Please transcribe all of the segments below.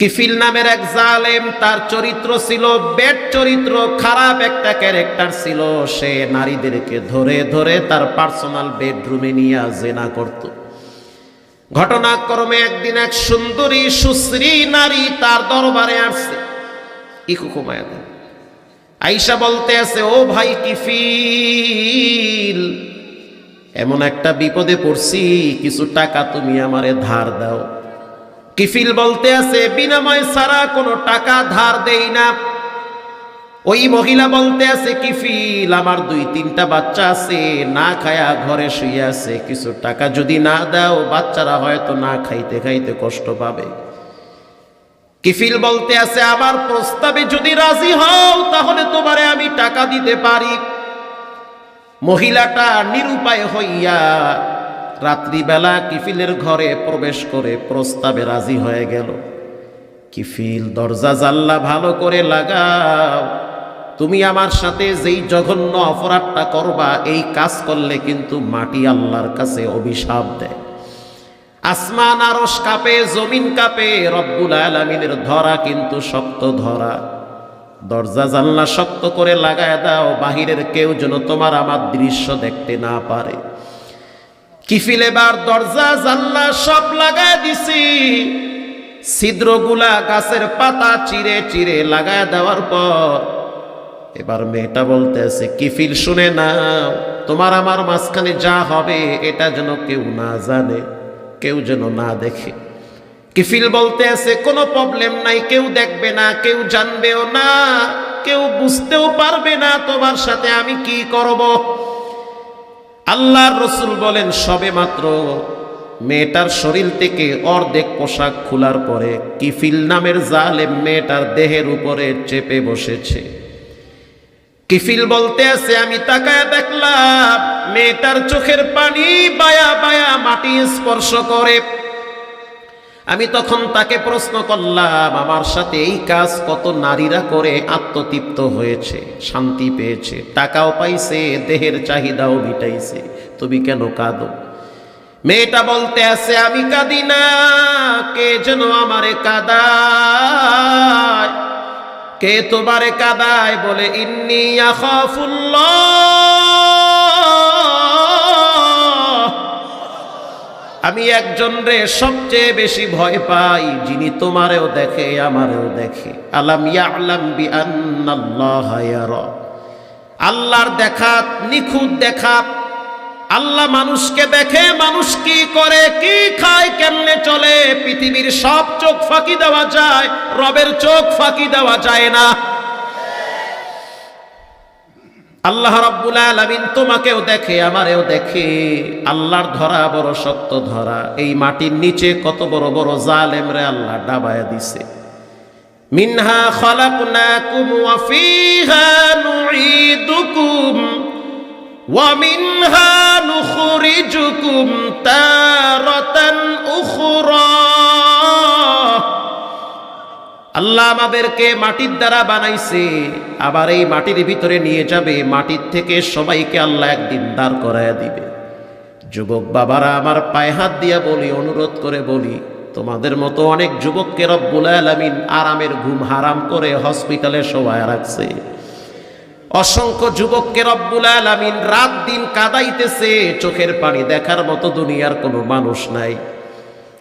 কিফিল নামের এক জালেম, তার চরিত্র ছিল বেড চরিত্র, খারাপ একটা ক্যারেক্টার ছিল। সে নারীদেরকে ধরে ধরে তার পার্সোনাল বেডরুমে নিয়ে জেনা করত। ঘটনাক্রমে একদিন এক সুন্দরী, সুশ্রী নারী তার দরবারে আসছে। আইসা বলতে আছে, ও ভাই কিফিল, এমন একটা বিপদে পড়ছি, কিছু টাকা তুমি আমারে ধার দাও। কিফিল বলতে আছে, বিনিময় ছাড়া কোনো টাকা ধার দেই না। ওই মহিলা বলতে আছে, কিফিল, আমার দুই তিনটা বাচ্চা আছে, না খায়া ঘরে শুয়ে আছে, কিছু টাকা যদি না দাও, বাচ্চারা হয়তো না খাইতে খাইতে কষ্ট পাবে। কিফিল বলতে আছে, আমার প্রস্তাবে যদি রাজি হও, তাহলে তোমারে আমি টাকা দিতে পারি। মহিলাটা নিরুপায় হইয়া রাত্রিবেলা কিফিলের ঘরে প্রবেশ করে প্রস্তাবে রাজি হয়ে গেল। কিফিল, দরজা জাল্লা ভালো করে লাগাও। তুমি আমার সাথে যেই জঘন্য অপরাধটা করবা, এই কাজ করলে কিন্তু মাটি আল্লাহর কাছে অভিশাপ দেয়। আসমান আরস কাপে, জমিন কাপে, রব্বুল আলমিনের ধরা কিন্তু শক্ত ধরা। দরজা জানলা শক্ত করে লাগায় দাও, বাহিরের কেউ যেন তোমার আমার দৃশ্য দেখতে না পারে। কিফিল এবার দরজা, জানলা সব লাগায় দিছি। ছিদ্রগুলা গাছের পাতা চিরে চিরে লাগায় দেওয়ার পর এবার মেয়েটা বলতে আছে কিফিল, শুনে না তোমার আমার মাঝখানে যা হবে, এটা যেন কেউ না জানে, কেউ যেন না দেখে। কিফিল বলতে আছে কোনো প্রবলেম নাই, কেউ দেখবে না, কেউ জানবেও না, কেউ বুঝতেও পারবে না তোমার সাথে আমি কি করব। আল্লাহর রসুল বলেন, সবে মাত্র মেয়েটার শরীর থেকে অর্ধেক পোশাক খোলার পরে কিফিল নামের জালে মেয়েটার দেহের উপরে চেপে বসেছে। কিফিল বলতে আছে, আমি তাকায় দেখলাম, মেয়েটার চোখের পানি বায়া বায়া মাটি স্পর্শ করে আমি তখন তাকে প্রশ্ন করলাম, আমার সাথে এই কাজ কত নারীরা করে? আত্মতৃপ্ত হয়েছে, শান্তি পেয়েছে, টাকাও পাইছে, দেহের চাহিদাও মিটাইছে। তুমি কেন কাঁদো? মেয়েটা বলতে আছে, আমি কাঁদি না, কে যেন আমারে কাদায়? কে তোমারে কাদায়? বলে, ইন্নি আখাফুল্লাহ। আমি একজন রে সবচেয়ে বেশি ভয় পাই, যিনি তোমারেও দেখে, আমারেও দেখে। আলাম ইয়ালাম বি আল্লাহর দেখা নিখুঁত দেখা আল্লাহ মানুষকে দেখে, মানুষ কি করে, কি খায়, কেমনে চলে? পৃথিবীর সব চোখ ফাঁকি দেওয়া যায়, রবের চোখ ফাঁকি দেওয়া যায় না। আল্লাহ রাব্বুল আলামিন তোমাকেও দেখে, আমারেও দেখে। আল্লাহর ধরা বড় শক্ত ধরা। এই মাটির নিচে কত বড় বড় জালেম রে আল্লাহ ডাবায়া দিছে। মিনহা খালাকনাকুম ওয়া ফিহা নুঈদুকুম ওয়া মিনহা নুখরিজুকুম তারাতান উখরা। আল্লাহ আমাদেরকে মাটির দ্বারা বানাইছে, আবার এই মাটির ভিতরে নিয়ে যাবে, মাটির থেকে সবাইকে আল্লাহ একদিন দাঁড় করায় দিবে। যুবক বাবারা, আমার পায়ে হাত দিয়া বলি, অনুরোধ করে বলি, তোমাদের মতো অনেক যুবককে রব্বুল আলামিন আরামের ঘুম হারাম করে হসপিটালে শোয়ায় রাখছে। অসংখ্য যুবককে রব্বুল আলামিন রাত দিন কাদাইতেছে, চোখের পানি দেখার মতো দুনিয়ার কোনো মানুষ নাই।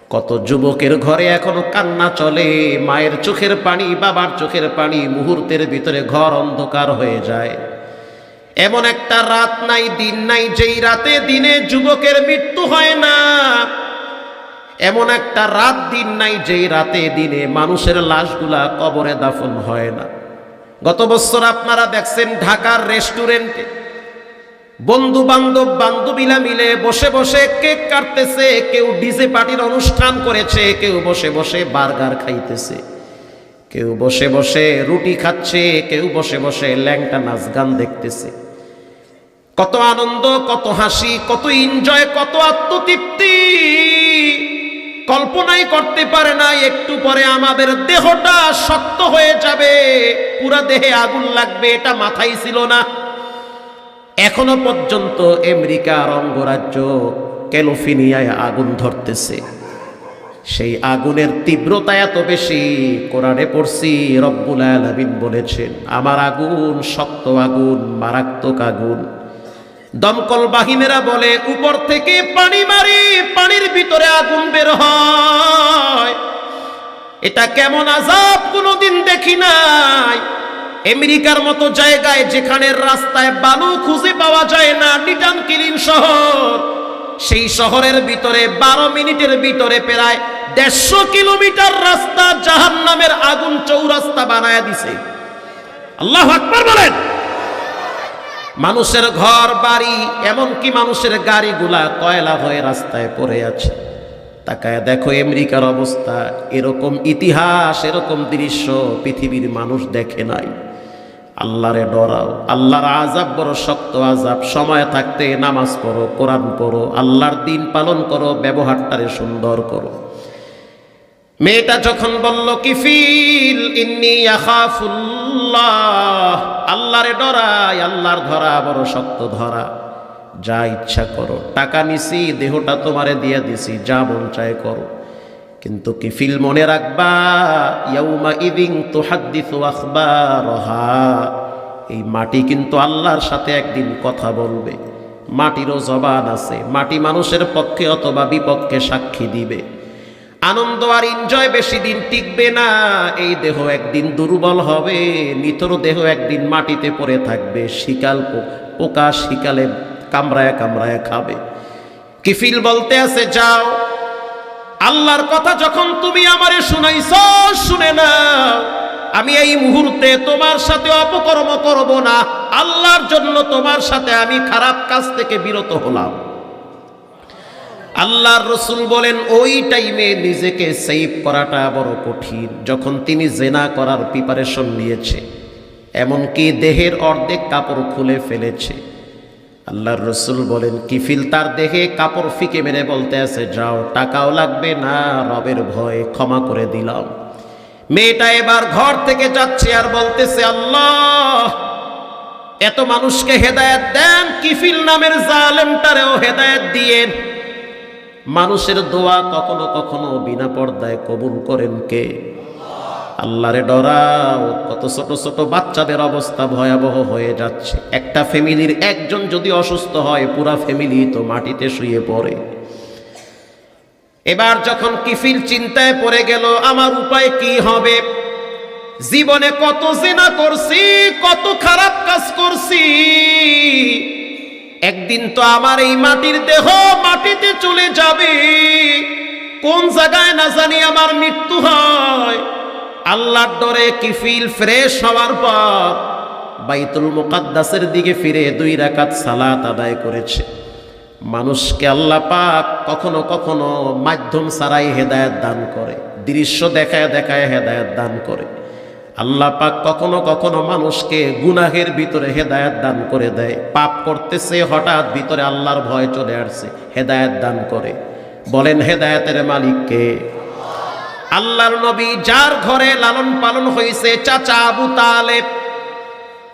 কত যুবকের ঘরে এখনও কান্না চলে। মায়ের চোখের পানি, বাবার চোখের পানি মুহূর্তের ভিতরে ঘর অন্ধকার হয়ে যায়। এমন একটা রাত নাই, দিন নাই, যেই রাতে দিনে যুবকের মৃত্যু হয় না। এমন একটা রাত দিন নাই, যেই রাতে দিনে মানুষের লাশগুলা কবরে দাফন হয় না। গত বছর আপনারা দেখছেন ঢাকার রেস্টুরেন্টে বন্ধু বান্ধব বান্ধবীরা মিলে বসে বসে কেক কাটতেছে, কেউ ডিজে পার্টির অনুষ্ঠান করেছে, কেউ বসে বসে বার্গার খাইতেছে, কেউ বসে বসে রুটি খাচ্ছে, কেউ বসে বসে ল্যাংটা নাচ গান দেখতেছে। কত আনন্দ, কত হাসি, কত এনজয়, কত আত্মতৃপ্তি। কল্পনাই করতে পারে না, একটু পরে আমাদের দেহটা শক্ত হয়ে যাবে, পুরা দেহে আগুন লাগবে, এটা মাথায় ছিল না। এখনও পর্যন্ত আমেরিকা অঙ্গরাজ্য ক্যালিফোর্নিয়ায় আগুন ধরতেছে। সেই আগুনের তীব্রতা এত বেশি, কোরআনে পড়ছি, রব্বুল আলামিন বলেছেন, আমার আগুন শক্ত আগুন, মারাত্মক আগুন। দমকল বাহিনীরা বলে, উপর থেকে পানি মারি, পানির ভিতরে আগুন বের হয়। এটা কেমন আজাব, কোনোদিন দেখি নাই। আমেরিকার মতো জায়গায় যেখানে রাস্তায় বালু খুঁজে পাওয়া যায় না, নিটান কিলিন শহর। সেই শহরের ভিতরে বারো মিনিটের ভিতরে প্রায় দেড়শো কিলোমিটার রাস্তা জাহান নামের আগুন চৌরাস্তা বানায় দিছে। আল্লাহ আকবার বলেন। মানুষের ঘর, বাড়ি, এমনকি মানুষের গাড়িগুলা কয়লা হয়ে রাস্তায় পড়ে আছে। তাকায় দেখো আমেরিকার অবস্থা, এরকম ইতিহাস, এরকম দৃশ্য পৃথিবীর মানুষ দেখে নাই। আল্লাহরে ডরাও। আল্লাহর আজাব বড় শক্ত আজাব সময় থাকতে নামাজ পড়ো, কোরআন পড়ো, আল্লাহর দিন পালন করো, ব্যবহারটারে সুন্দর করো। মেয়েটা যখন বলল কি ফিল ইন্নি আখাফুল্লাহ। আল্লাহরে ডরাই, আল্লাহর ধরা বড় শক্ত ধরা। যা ইচ্ছা করো। টাকা নিছি, দেহটা তোমারে দিয়ে দিছি, যা মন চায় করো। কিন্তু কি ফিল মনে রাখবা? ইয়াউমা ইদিং তুহাদ্দিসু আখবারহা। এই মাটি কিন্তু আল্লাহর সাথে একদিন কথা বলবে। মাটিরও জবান আছে। মাটি মানুষের পক্ষে অথবা বিপক্ষে সাক্ষী দিবে। আনন্দ আর এনজয় বেশি দিন টিকবে না। এই দেহ একদিন দুর্বল হবে। নিতর দেহ একদিন মাটিতে পড়ে থাকবে। শিকাল পোকা শিকালে কামড়ায় কামড়ায় খাবে। কিফিল বলতে আছে, যাও। আল্লাহর কথা যখন তুমি আমারে শুনাইছ, শুনে না আমি এই মুহূর্তে তোমার সাথে অপকর্ম করব না। আল্লাহর জন্য তোমার সাথে আমি খারাপ কাজ থেকে বিরত হলাম। আল্লাহর রসুল বলেন, ওই টাইমে নিজেকে সেভ করাটা বড় কঠিন। যখন তিনি জেনা করার প্রিপারেশন নিয়েছে, এমনকি দেহের অর্ধেক কাপড় খুলে ফেলেছে। আল্লাহর রসুল বলেন, কিফিল তার দেহে কাপড় ফিকে মেরে বলতে আছে, যাও, টাকাও লাগবে না, রবের ভয়ে, ক্ষমা করে দিলাম। মেয়েটা এবার ঘর থেকে যাচ্ছে আর বলতেছে, আল্লাহ, এত মানুষকে হেদায়েত দেন, কিফিল নামের জালেমটারেও হেদায়েত দিয়েন। মানুষের দোয়া কখনো কখনো বিনা পর্দায় কবুল করেন কে? আল্লাহরে ডরাও, কত ছোট ছোট বাচ্চাদের অবস্থা ভয়াবহ হয়ে যাচ্ছে। একটা ফ্যামিলির একজন যদি অসুস্থ হয়, পুরা ফ্যামিলি তো মাটিতে শুয়ে পড়ে। এবার যখন কিফিল চিন্তায় পড়ে গেল, আমার উপায় কি হবে? জীবনে কত জেনা করছি, কত খারাপ কাজ করছি। একদিন তো আমার এই মাটির দেহ মাটিতে চলে যাবে। কোন জায়গায় না জানি আমার মৃত্যু হয়। আল্লাহর ডরে কিফিল ফ্রেশ হওয়ার পর বাইতুল মুকাদ্দাসের দিকে ফিরে দুই রাকাত সালাত আদায় করেছে। মানুষকে আল্লাহ পাক কখনো কখনো মাধ্যম ছাড়াই হেদায়েত দান করে, দৃশ্য দেখায় দেখায় হেদায়েত দান করে। আল্লাহ পাক কখনো কখনো মানুষকে গুনাহের ভিতরে হেদায়েত দান করে দেয়। পাপ করতেছে, হঠাৎ ভিতরে আল্লাহর ভয় চলে আসছে, হেদায়েত দান করে। বলেন, হেদায়েতের মালিককে আল্লাহর নবী যার ঘরে লালন পালন হয়েছে চাচা আবু তালেব।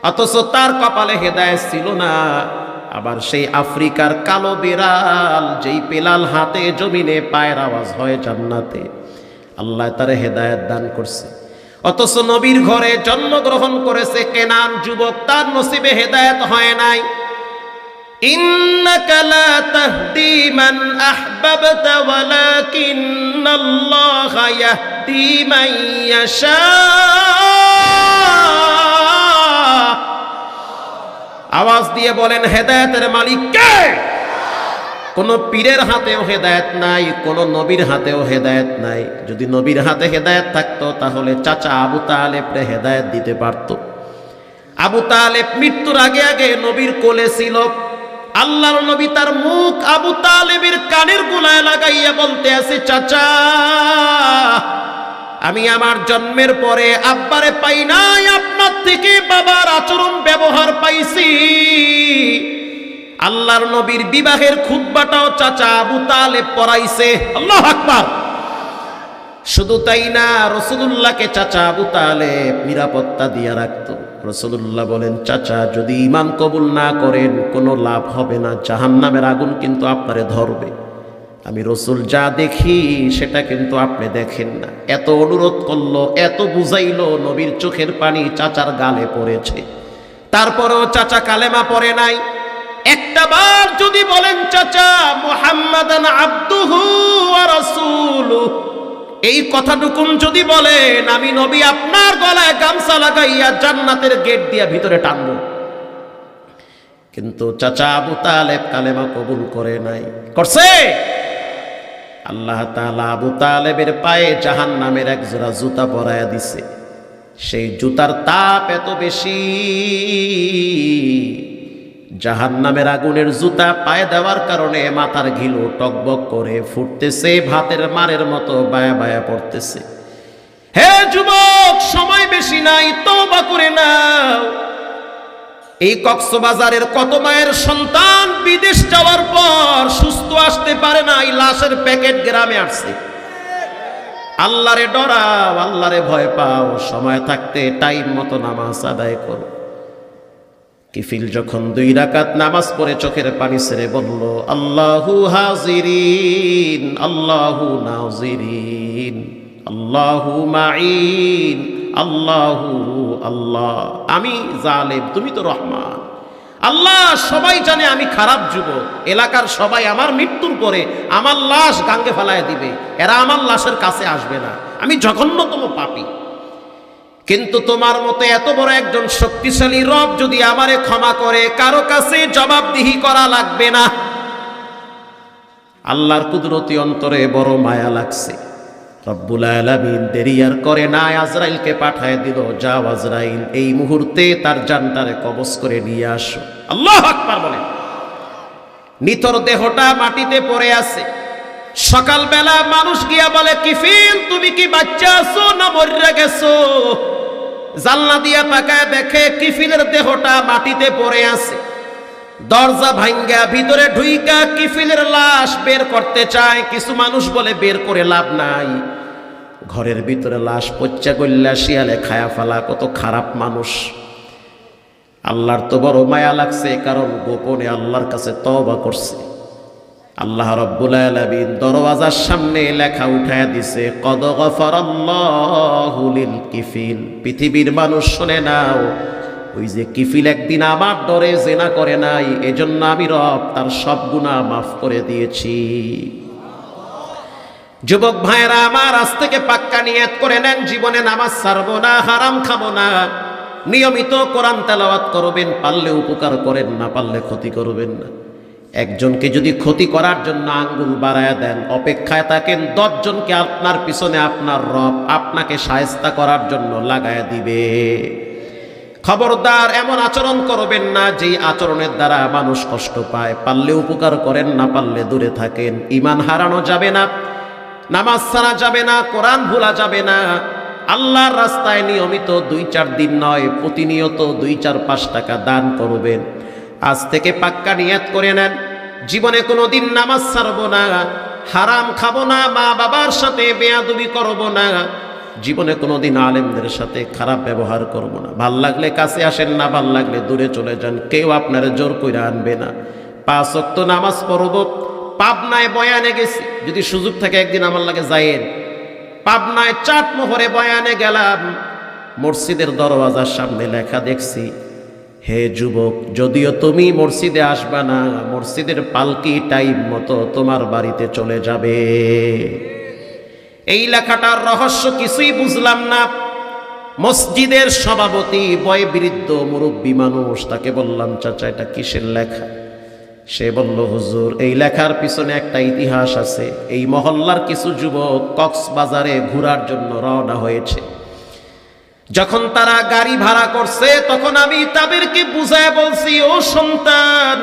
অথচ তার কপালে হেদায়েত ছিল না। আবার সেই আফ্রিকার কালো বিড়াল, যেই পেলাল হাতে জমিনে পায়ের আওয়াজ হয় জান্নাতে। আল্লাহ তারে হেদায়েত দান করছে। অথচ নবীর ঘরে জন্মগ্রহণ করেছে কেনান যুবক, তার নসিবে হেদায়েত হয় নাই। إنك لا تهدي من أحببت ولكن الله يهدي من يشاء আওয়াজ দিয়ে বলেন হেদায়েতের মালিক কে কোন পীরের হাতেও হেদায়েত নাই কোন নবীর হাতেও হেদায়েত নাই যদি নবীর হাতে হেদায়েত থাকতো তাহলে চাচা আবু তালেবরে হেদায়েত দিতে পারতো আবু তালেব মৃত্যুর আগে আগে নবীর কোলে ছিল আল্লাহর নবী তার মুখ আবু তালেবের কানের গোলায় লাগাইয়া বলতে আছে, চাচা, আমি আমার জন্মের পরে আব্বারে পাই নাই, আপনার থেকে বাবার আচরণ ব্যবহার পাইছি। আল্লাহর নবীর বিবাহের খুতবাটাও চাচা আবু তালেব পড়াইছে আল্লাহ আকবার। শুধু তাই না রসুল্লাহকে চাচা আবু তালেব নিরাপত্তা দিয়ে রাখত। রসুল্লাহ বলেন, চাচা, যদি ইমান কবুল না করেন, কোনো লাভ হবে না। জাহান নামের আগুন কিন্তু আপনারে ধরবে। আমি রসুল যা দেখি, সেটা কিন্তু আপনি দেখেন না। এত অনুরোধ করল, এত বুঝাইলো, নবীর চোখের পানি চাচার গালে পড়েছে। তারপরেও চাচা কালেমা পড়ে নাই। একটা বার যদি বলেন, চাচা, মোহাম্মদান আব্দুহু ওয়া রাসূলুহু। এই কথাটুকুন যদি বলেন, আমি নবী আপনার গলায় গামছা লাগাইয়া জান্নাতের গেট দিয়া ভিতরে টানব। কিন্তু চাচা আবু তালেব কালেমা কবুল করে নাই। করছে? আল্লাহ তাআলা আবু তালেবের পায়ে জাহান নামের এক জোড়া জুতা পরায়া দিছে। সেই জুতার তাপ এত বেশি জাহান নামের আগুনের জুতা পায়ে দেওয়ার কারণে মাথার ঘিলু টকবক করে ফুটতেছে, ভাতের মারের মতো বায়া বায়া পড়তেছে। হে যুবক, সময় বেশি নাই, তওবা করে নাও। এই কক্সবাজারের কত মায়ের সন্তান বিদেশ যাওয়ার পর সুস্থ আসতে পারে না, এই লাশের প্যাকেট গ্রামে আসছে। আল্লাহরে ডরাও, আল্লাহরে ভয় পাও, সময় থাকতে টাইম মতো নামাজ আদায় করো। কিফিল যখন দুই রাকাত নামাজ পড়ে চোখের পানি ছেড়ে বলল, আল্লাহু হাজিরিন, আল্লাহু নাজিরিন, আল্লাহু মাইন আল্লাহু আল্লাহ। আমি জালেম, তুমি তো রহমান। আল্লাহ সবাই জানে আমি খারাপ যুবক। এলাকার সবাই আমার মৃত্যুর পরে আমার লাশ গাঙ্গে ফেলায় দিবে। এরা আমার লাশের কাছে আসবে না। আমি জঘন্যতম পাপী। কিন্তু তোমার মতো এত বড় একজন শক্তিশালী রব যদি আমারে ক্ষমা করে, কারও কাছে জবাবদিহি করা লাগবে না। আল্লাহর কুদরতি অন্তরে বড় মায়া লাগছে। রব্বুল আলামিন দেরি আর করে না, আজরাইলকে পাঠায় দিল, যাও আজরাইল, এই মুহূর্তে তার জানটারে কবজ করে নিয়ে আসো। আল্লাহ আকবার বলেন নিতর দেহটা মাটিতে পড়ে আছে। সকালবেলা মানুষ গিয়া বলে, কিফিল, তুমি কি বাচ্চা আছো না মরিয়া গেছো? জানলা দিয়া তাকায় দেখে কিফিলের দেহটা মাটিতে পড়ে আছে। দরজা ভাঙ্গা ভিতরে ঢুইকা কিফিলের লাশ বের করতে চায়। কিছু মানুষ বলে, বের করে লাভ নাই। ঘরের ভিতরে লাশ পচ্চা গল্লা শিয়ালে খায়া ফেলা, কত খারাপ মানুষ। আল্লাহর তো বড় মায়া লাগছে, কারণ গোপনে আল্লাহর কাছে তওবা করছে। আল্লাহ রব্বুল আলামিন দরওয়াজার সামনে লেখা উঠায় দিছে, কদ গফারাল্লাহু লিল কিফিল। পৃথিবীর মানুষ শুনে নাও, ওই যে কিফিল একদিন আমার ডরে জেনা করে নাই, এজন্য আমি রব তার সব গুনাহ মাফ করে দিয়েছি। যুবক ভাইয়েরা, আমার আজ থেকে পাক্কা নিয়ত করে নেন, জীবনে নামাজ ছাড়বো না, হারাম খাব না। নিয়মিত কোরআন তেলাওয়াত করবেন, পারলে উপকার করেন না, পারলে ক্ষতি করবেন না। একজনকে যদি ক্ষতি করার জন্য আঙ্গুল বাড়ায় দেন, অপেক্ষায় থাকেন, দশজনকে আপনার পিছনে আপনার রব আপনাকে সায়স্তা করার জন্য লাগায় দিবে। খবরদার এমন আচরণ করবেন না যেই আচরণের দ্বারা মানুষ কষ্ট পায়। পারলে উপকার করেন, না পারলে দূরে থাকেন। ইমান হারানো যাবে না, নামাজ ছাড়া যাবে না, কোরআন ভোলা যাবে না। আল্লাহর রাস্তায় নিয়মিত দুই চার দিন নয়, প্রতিনিয়ত দুই চার পাঁচ টাকা দান করবেন। আজ থেকে পাক্কা নিয়াত করে নেন। জীবনে কোনো দিন নামাজ ছাড়বো না, হারাম খাব না, মা বাবার সাথে বেয়াদবি করব না। জীবনে কোনো দিন আলেমদের সাথে খারাপ ব্যবহার করব না। ভালো লাগলে কাছে আসেন না, ভালো লাগলে দূরে চলে যান। কেউ আপনার জোর করে আনবে না। পাঁচ অক্ত নামাজ পড়ব, পাবনায় বয়ানে গেছি। যদি সুযোগ থাকে একদিন আমার লাগে যায়েন পাবনায় চাট মোহরে বয়ানে গেলাম, মসজিদের দরওয়াজার সামনে লেখা দেখছি হে যুবক, যদিও তুমি মসজিদে আসবা না, মসজিদের পালকি টাইম মতো তোমার বাড়িতে চলে যাবে। এই লেখাটার রহস্য কিছুই বুঝলাম না। মসজিদের সভাপতি বয় বৃদ্ধ মুরব্বী মানুষ, তাকে বললাম, চাচা, এটা কিসের লেখা? সে বলল, হুজুর, এই লেখার পিছনে একটা ইতিহাস আছে। এই মহল্লার কিছু যুবক কক্সবাজারে ঘোরার জন্য রওনা হয়েছে। যখন তারা গাড়ি ভাড়া করছে, তখন আমি তাদেরকে বুঝায় বলছি, ও সন্তান,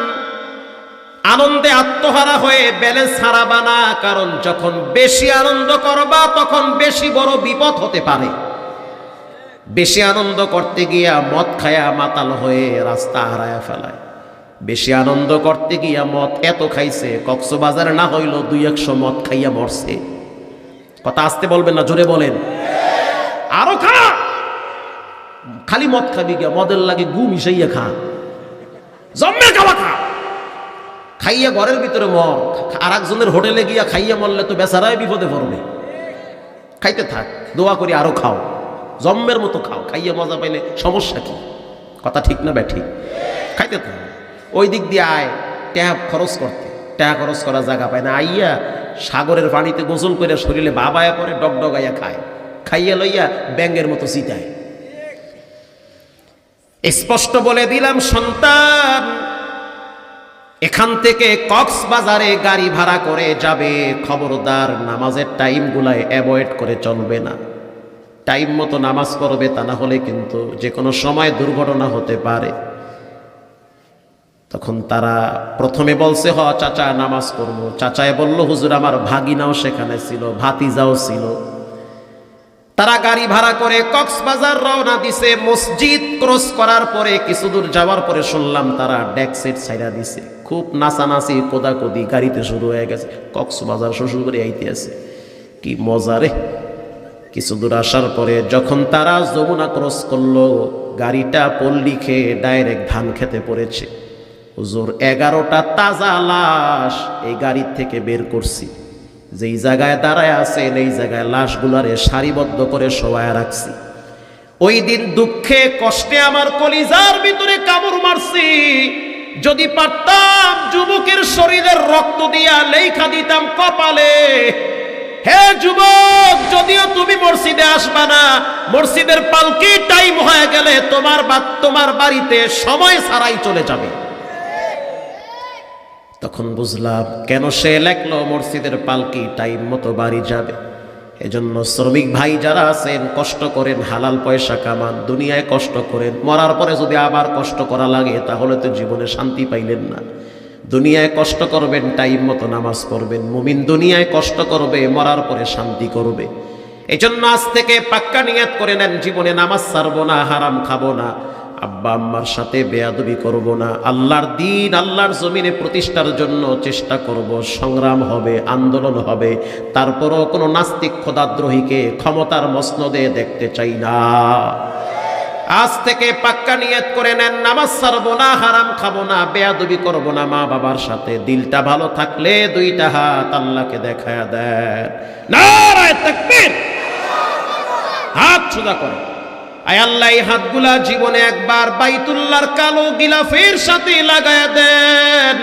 আনন্দে আত্মহারা হয়ে ব্যালেন্স হারাবা না, কারণ যখন বেশি আনন্দ করবা, তখন বেশি বড় বিপদ হতে পারে। বেশি আনন্দ করতে গিয়া মদ খায়া মাতাল হয়ে রাস্তা হারায়া ফেলায়। বেশি আনন্দ করতে গিয়া মদ এত খাইছে, কক্সবাজার না হইল দুই একশো মদ খাইয়া মরছে। কথা আসতে বলবেন না, জোরে বলেন। আরও খা খালি মদ খাবি গিয়া মদের লাগে গু মিশাইয়া খা। জম্মে খাওয়া খা। খাইয়া ঘরের ভিতরে মর। আর একজনের হোটেলে গিয়া খাইয়া মরলে তো বেচারাই বিপদে পড়বে। খাইতে থাক, দোয়া করি আরও খাও। জম্মের মতো খাও। খাইয়া মজা পাইলে সমস্যা কি? কথা ঠিক না ব্যাঠিক? খাইতে থাক। ওই দিক দিয়ে আয়। ট্যাব খরচ করতে। ট্যাব খরচ করার জায়গা পায় না। আইয়া সাগরের পানিতে গোসল করে শরীরে বাবায়া পরে ডগডগাইয়া খায়। খাইয়া লইয়া ব্যাঙ্গের মতো চিতায়। স্পষ্ট বলে দিলাম, সন্তান, এখান থেকে কক্সবাজারে গাড়ি ভাড়া করে যাবে। খবরদার, নামাজের টাইমগুলায় অ্যাভয়েড করে চলবে না। টাইম মতো নামাজ পড়বে তা না হলে কিন্তু যে কোনো সময় দুর্ঘটনা হতে পারে। তখন তারা প্রথমে বলছে, হ, চাচা, নামাজ পড়ব। চাচায় বলল, হুজুর, আমার ভাগিনাও সেখানে ছিল, ভাতিজাও ছিল। তারা গাড়ি ভাড়া করে কক্সবাজার রওনা দিছে, মসজিদ ক্রস করার পরে কিছু দূর যাওয়ার পরে শুনলাম তারা ডেকসেট ছাইরা দিছে। খুব নাচানাচি, কোদাকুদি গাড়িতে শুরু হয়ে গেছে, কক্সবাজার শ্বশুর করে আইতে আছে। কি মজা রে। কিছু দূর আসার পরে যখন তারা যমুনা ক্রস করল, গাড়িটা পল্লী খেয়ে ডাইরেক্ট ধান খেতে পড়েছে। হুজুর, এগারোটা তাজা লাশ এই গাড়ির থেকে বের করছি। যেই জায়গায় দাঁড়ায় আছেন এই জায়গায় লাশগুলারে সারিবদ্ধ করে শোয়ায় রাখছি। ওই দিন দুঃখে কষ্টে আমার কলিজার ভিতরে কামড় মারছি। যদি পারতাম যুবকের শরীরের রক্ত দিয়া লেখা দিতাম কপালে। হে যুবক, যদিও তুমি মসজিদে আসবা না, মসজিদের পালকি টাইম হয়ে গেলে তোমার বা তোমার বাড়িতে সময় ছাড়াই চলে যাবে। তখন বুঝলাম, কেন সে লেখলো মসজিদের পালকি? টাইম মতো বাড়ি যাবে। এজন্য শ্রমিক ভাই যারা আছেন, কষ্ট করেন, হালাল পয়সা কামান, দুনিয়ায় কষ্ট করেন, মরার পরে যদি আবার কষ্ট করা লাগে, তাহলে তো জীবনে শান্তি পাইলেন না। দুনিয়ায় কষ্ট করবেন, টাইম মতো নামাজ পড়বেন। মুমিন দুনিয়ায় কষ্ট করবে, মরার পরে শান্তি করবে। এজন্য আজ থেকে পাক্কা নিয়াত করে নেন, জীবনে নামাজ ছাড়বো না, হারাম খাব না। আব্বা আম্মার সাথে বেয়াদবি করব না। আল্লাহর দিন আল্লাহর জমিনে প্রতিষ্ঠার জন্য চেষ্টা করব। সংগ্রাম হবে, আন্দোলন হবে। তারপরও কোনো নাস্তিক খোদাদ্রোহীকে ক্ষমতার মসনদে দেখতে চাই না। আজ থেকে পাক্কা নিয়ত করে নেন, নামাজ ছাড়বো না, হারাম খাব না, বেয়াদবি করব না মা বাবার সাথে। দিলটা ভালো থাকলে দুইটা হাত আল্লাহকে দেখায়া দেন। তাকবীর! হাত সোজা করে আয় এই হাতগুলা জীবনে একবার বাইতুল্লাহর কালো গিলাফের সাথে লাগায় দেন।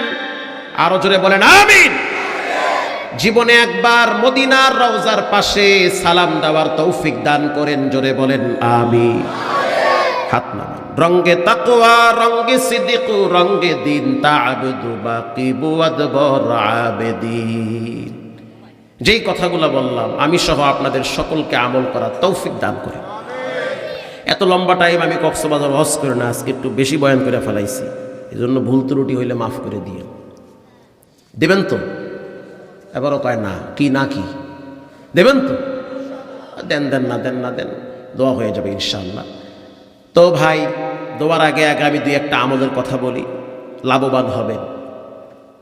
আরও জোরে বলেন, আমিন। জীবনে একবার মদিনার রওজার পাশে সালাম দেওয়ার তৌফিক দান করেন, জোরে বলেন আমি হাত নামান। রঙ্গে তাকওয়া, রঙ্গে সিদ্দিক, রঙ্গে দিন তা'বুদু আবেদিন। যেই কথাগুলো বললাম, আমি সহ আপনাদের সকলকে আমল করার তৌফিক দান করেন এত লম্বা টাইম আমি কক্সবাজার হজ করে না, আজকে একটু বেশি বয়ান করে ফেলাইছি। এই জন্য ভুল ত্রুটি হইলে মাফ করে দিয়ে দেবেন তো? এবারও কয় না, কি না কি? দেবেন তো? দেন দেন না দেন না, দেন। দোয়া হয়ে যাবে ইনশাল্লাহ তো ভাই, দোয়ার আগে আগে আমি দুই একটা আমলের কথা বলি। লাভবান হবেন।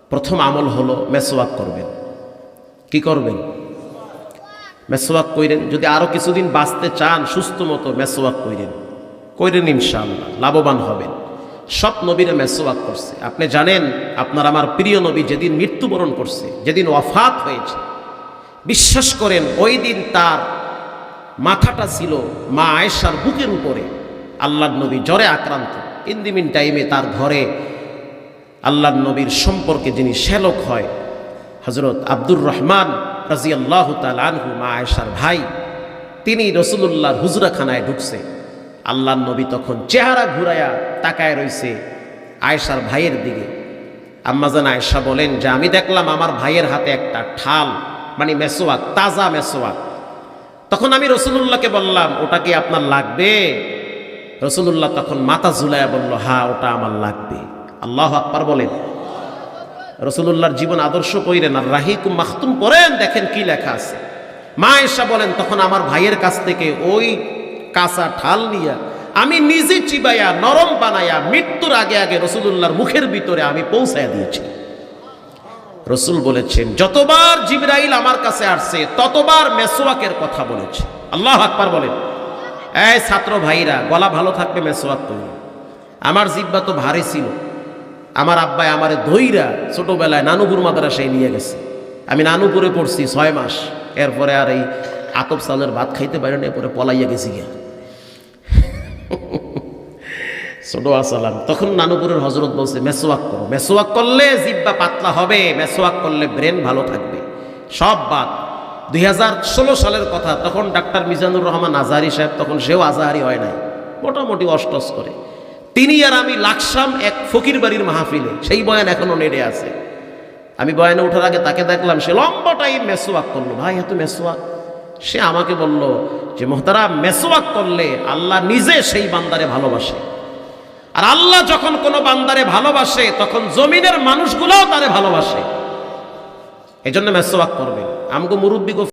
প্রথম আমল হলো মেসোয়াক করবেন। কি করবেন? মেসোয়াক কইরেন, যদি আরও কিছুদিন বাঁচতে চান, সুস্থ মতো মেসোয়াক কইরেন। কইরেন ইনশাআল্লাহ, লাভবান হবেন। সব নবীরা মেসোয়াক করছে। আপনি জানেন, আপনার আমার প্রিয় নবী যেদিন মৃত্যুবরণ করছে, যেদিন ওয়াফাত হয়েছে, বিশ্বাস করেন, ওই দিন তার মাথাটা ছিল মা আয়েশার বুকের উপরে। আল্লাহর নবী জ্বরে আক্রান্ত। ইন্দিমিন টাইমে তার ঘরে আল্লাহর নবীর সম্পর্কে যিনি শ্যালক হয় হজরত আব্দুর রহমান রাজি আল্লাহ মা আয়েশার ভাই, তিনি রসুল্লাহর হুজরাখানায় ঢুকছে। আল্লাহর নবী তখন চেহারা ঘুরাইয়া তাকায় রইছে আয়েশার ভাইয়ের দিকে। আম্মাজান আয়েশা বলেন, যে আমি দেখলাম আমার ভাইয়ের হাতে একটা ঠাল মানে মেসোয়াক, তাজা মেসোয়াক। তখন আমি রসুল্লাহকে বললাম, ওটা কি আপনার লাগবে? রসুল্লাহ তখন মাথা ঝুলাইয়া বলল হা ওটা আমার লাগবে। আল্লাহ আকবার বলেন রসুল্লাহর জীবন আদর্শ কইরেন, আর রাহিকুম মাহতুম পড়েন, দেখেন কি লেখা আছে। মা এসা বলেন, তখন আমার ভাইয়ের কাছ থেকে ওই কাঁচা ঠাল নিয়া আমি নিজে চিবাইয়া, নরম বানাইয়া, মৃত্যুর আগে আগে রসুল্লাহর মুখের ভিতরে আমি পৌঁছায় দিয়েছি। রসুল বলেছেন, যতবার জিবরাইল আমার কাছে আসছে, ততবার মেসোয়াকের কথা বলেছে। আল্লাহ আকবার বলেন, এই ছাত্র ভাইরা, গলা ভালো থাকবে মেসোয়াক করুন আমার জিব্বা তো ভারী ছিল। আমার আব্বাই আমারে ধইরা ছোটবেলায় নানুপুর মাদ্রাসায় নিয়ে গেছে। আমি নানুপুরে পড়ছি ছয় মাস। এরপরে আর এই আতপ চালের ভাত খাইতে পারি না, এরপরে পলাইয়া গেছি গিয়া। ছোট আসালাম। তখন নানুপুরের হজরত বলছে, মেসোয়াক করো। মেসোয়াক করলে জিব্বা পাতলা হবে, মেসোয়াক করলে ব্রেন ভালো থাকবে। সব বাদ। দুই হাজার ষোলো সালের কথা, তখন ডাক্তার মিজানুর রহমান আজহারি সাহেব, তখন সেও আজহারি হয় নাই। মোটামুটি অষ্টস করে। তিনি আর আমি লাকসাম এক ফকির বাড়ির মাহফিলে। সেই বয়ান এখনও নেড়ে আছে। আমি বয়ানে ওঠার আগে তাকে দেখলাম, সে লম্বা টাইম মেসোয়াক করল। ভাই, এত মেসোয়াক। সে আমাকে বলল যে মোহতারা মেসোয়াক করলে আল্লাহ নিজে সেই বান্দারে ভালোবাসে। আর আল্লাহ যখন কোনো বান্দারে ভালোবাসে, তখন জমিনের মানুষগুলোও তারে ভালোবাসে। এই জন্য মেসোয়াক করবে। আমগো মুরব্বী